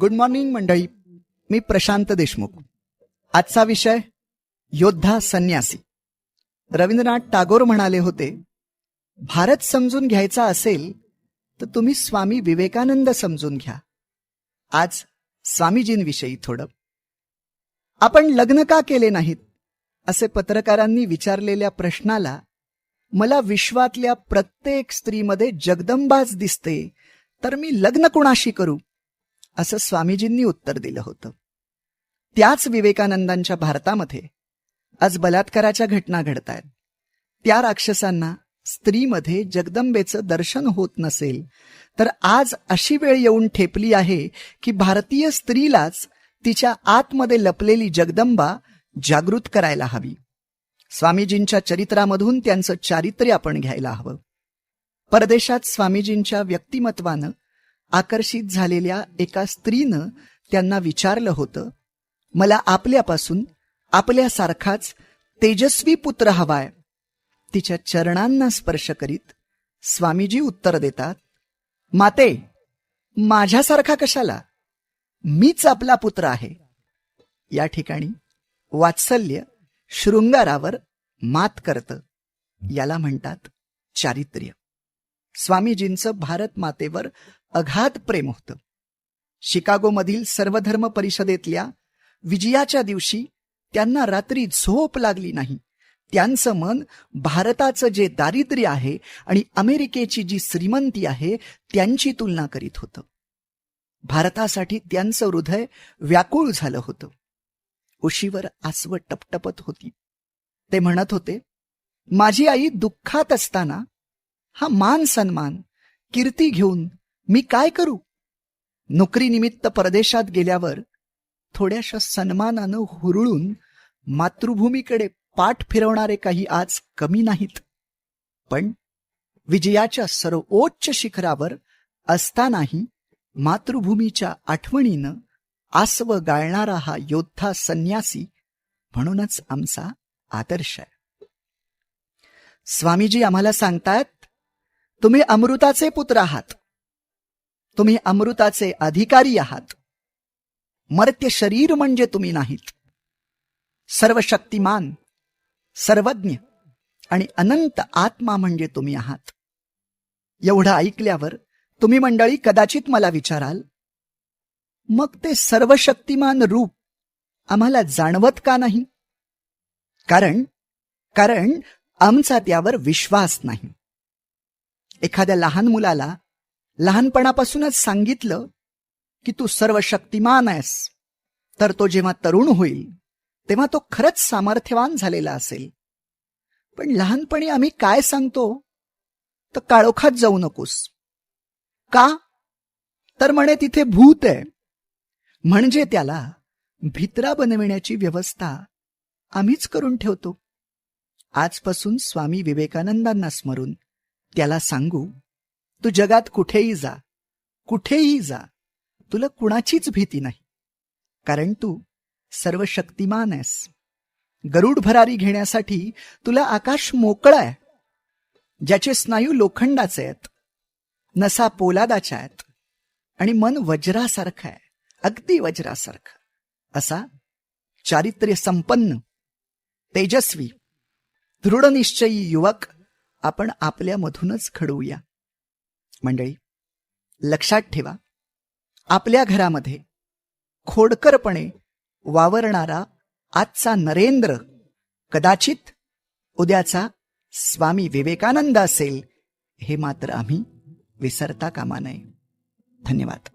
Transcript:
Good morning मंडळी. मी प्रशांत देशमुख. आजचा विषय योद्धा संन्यासी. रवींद्रनाथ टागोर म्हणाले होते भारत समजून घ्यायचा असेल तर तुम्ही स्वामी विवेकानंद समजून घ्या. आज स्वामीजींविषयी थोडं. आपण लग्न का केले नाहीत? असे पत्रकारांनी विचारलेल्या प्रश्नाला मला विश्वातल्या प्रत्येक स्त्रीमध्ये जगदंबाच दिसते तर मी लग्न कुणाशी करू? असं स्वामीजींनी उत्तर दिलं होतं. त्याच विवेकानंदांच्या भारतामध्ये आज बलात्काराच्या घटना घडत आहेत त्या राक्षसांना स्त्रीमध्ये जगदंबेचं दर्शन होत नसेल तर आज अशी वेळ येऊन ठेपली आहे की भारतीय स्त्रीलाच तिच्या आतमध्ये लपलेली जगदंबा जागृत करायला हवी. स्वामीजींच्या चरित्रामधून त्यांचं चारित्र्य आपण घ्यायला हवं. परदेशात स्वामीजींच्या व्यक्तिमत्वानं आकर्षित झालेल्या एका स्त्रीनं त्यांना विचारलं होतं मला आपल्यापासून आपल्यासारखाच तेजस्वी पुत्र हवाय. तिच्या चरणांना स्पर्श करीत स्वामीजी उत्तर देतात माते माझ्यासारखा कशाला? मीच आपला पुत्र आहे. या ठिकाणी वात्सल्य शृंगारावर मात करतं याला म्हणतात चारित्र्य. स्वामीजींचं भारत मातेवर अगाध प्रेम होतं. शिकागोमधील सर्वधर्म परिषदेतल्या विजयाच्या दिवशी त्यांना रात्री झोप लागली नाही. त्यांचं मन भारताचं जे दारिद्र्य आहे आणि अमेरिकेची जी श्रीमंती आहे त्यांची तुलना करीत होतं. भारतासाठी त्यांचं हृदय व्याकुळ झालं होतं. उशीवर आसव टपटपत होती. ते म्हणत होते माझी आई दुःखात असताना हा मान सन्मान कीर्ती घेऊन मी काय करू? नोकरीनिमित्त परदेशात गेल्यावर थोड्याशा सन्मानानं हुरळून मातृभूमीकडे पाठ फिरवणारे काही आज कमी नाहीत. पण विजयाच्या सर्वोच्च शिखरावर असतानाही मातृभूमीच्या आठवणीनं आसव गाळणारा हा योद्धा संन्यासी म्हणूनच आमचा आदर्श आहे. स्वामीजी आम्हाला सांगतात तुम्ही अमृताचे पुत्र आहात. तुम्ही अमृताचे अधिकारी आहात. मर्त्य शरीर म्हणजे तुम्ही नाहीत. सर्व शक्तिमान सर्वज्ञ आणि अनंत आत्मा म्हणजे तुम्ही आहात. एवढं ऐकल्यावर तुम्ही मंडळी कदाचित मला विचाराल मग ते सर्व शक्तिमान रूप आम्हाला जाणवत का नाही? कारण कारण आमचा त्यावर विश्वास नाही. एखाद्या लहान मुलाला लहानपणापासूनच सांगितलं की तू सर्व शक्तिमान आहेस. तर तो जेव्हा तरुण होईल तेव्हा तो खरंच सामर्थ्यवान झालेला असेल. पण लहानपणी आम्ही काय सांगतो? तर काळोखात जाऊ नकोस. का? तर म्हणे तिथे भूत आहे. म्हणजे त्याला भित्रा बनविण्याची व्यवस्था आम्हीच करून ठेवतो. आजपासून स्वामी विवेकानंदांना स्मरून त्याला सांगू तू जगात कुठेही जा कुठेही जा तुला कुणाचीच भीती नाही. कारण तू सर्व शक्तिमान आहेस. गरुड भरारी घेण्यासाठी तुला आकाश मोकळा आहे ज्याचे स्नायू लोखंडाचे आहेत नसा पोलादाच्या आहेत आणि मन वज्रासारखं आहे अगदी वज्रासारखं. असा चारित्र्य संपन्न तेजस्वी दृढनिश्चयी युवक आपण आपल्यामधूनच घडवूया. मंडळी लक्षात ठेवा आपल्या घरामध्ये खोडकरपणे वावरणारा आजचा नरेंद्र कदाचित उद्याचा स्वामी विवेकानंद असेल हे मात्र आम्ही विसरता कामा नये. धन्यवाद.